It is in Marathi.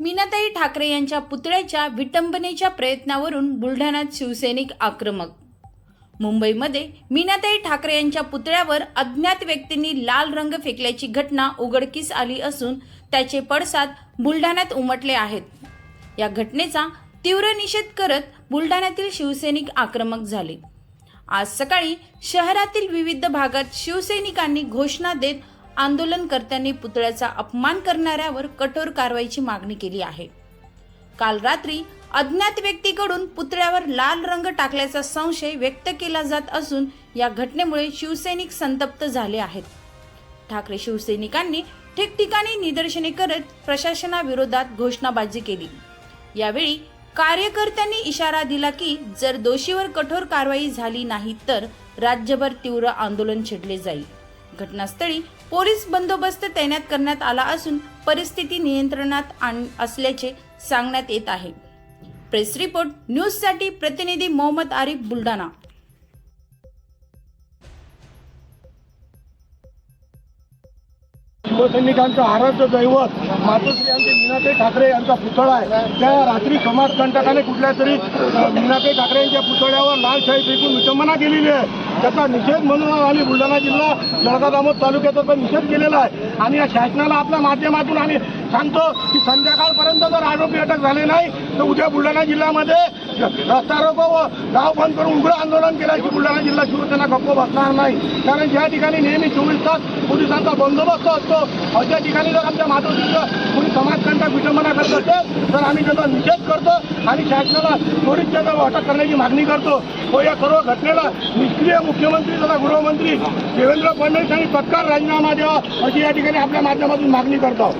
मीनाताई ठाकरे यांच्या पुतळ्याच्या विटंबनेच्या प्रयत्नावरून बुलढाण्यात शिवसैनिक आक्रमक. मुंबईमध्ये मीनाताई ठाकरे यांच्या पुतळ्यावर अज्ञात व्यक्तींनी लाल रंग फेकल्याची घटना उघडकीस आली असून त्याचे पडसाद बुलढाण्यात उमटले आहेत. या घटनेचा तीव्र निषेध करत बुलढाण्यातील शिवसैनिक आक्रमक झाले. आज सकाळी शहरातील विविध भागात शिवसैनिकांनी घोषणा देत आंदोलनकर्त्यांनी पुतळ्याचा अपमान करणाऱ्यावर कठोर कारवाईची मागणी केली आहे. काल रात्री अज्ञात व्यक्तीकडून पुतळ्यावर लाल रंग टाकल्याचा संशय व्यक्त केला जात असून या घटनेमुळे शिवसैनिक संतप्त झाले आहेत. ठाकरे शिवसैनिकांनी ठिकठिकाणी निदर्शने करत प्रशासनाविरोधात घोषणाबाजी केली. यावेळी कार्यकर्त्यांनी इशारा दिला की जर दोषीवर कठोर कारवाई झाली नाही तर राज्यभर तीव्र आंदोलन छेडले जाईल. घटनास्थळी पोलीस बंदोबस्त तैनात करण्यात आला असून परिस्थिती नियंत्रणात आण असल्याचे सांगण्यात येत आहे. प्रेस रिपोर्ट न्यूजसाठी प्रतिनिधी मोहम्मद आरिफ बुलढाणा. शिवसैनिकांचं आराध्य दैवत मातोश्री आमचे मीनाताई ठाकरे यांचा पुतळा आहे. त्या रात्री समाज कंटकाने कुठल्या तरी मीनाताई ठाकरे यांच्या पुतळ्यावर लाल शाही फेकून विटंबना केलेली आहे. त्याचा निषेध म्हणून आम्ही बुलढाणा जिल्हा जळगाव दामोद तालुक्याचा पण निषेध केलेला आहे. आणि या शासनाला आपल्या माध्यमातून आम्ही सांगतो की संध्याकाळपर्यंत जर आरोपी अटक झाले नाही तर उद्या बुलढाणा जिल्ह्यामध्ये रस्ता रोको व गाव बंद करून उग्र आंदोलन केल्याची बुलढाणा जिल्हा शिवसेना गप्प बसणार नाही. कारण ज्या ठिकाणी नेहमी चोवीस तास पोलिसांचा बंदोबस्त असतो अशा ठिकाणी जर आमच्या मातोश्रीचं कोणी समाजकंटक विटंबना करत असेल तर आम्ही त्याचा निषेध करतो आणि शासनाला त्वरित त्याचा अटक करण्याची मागणी करतो. व या सर्व घटनेला निष्क्रिय मुख्यमंत्री तथा गृहमंत्री देवेंद्र फडणवीस यांनी तत्काळ राजीनामा द्यावा अशी या ठिकाणी आपल्या माध्यमातून मागणी करतो.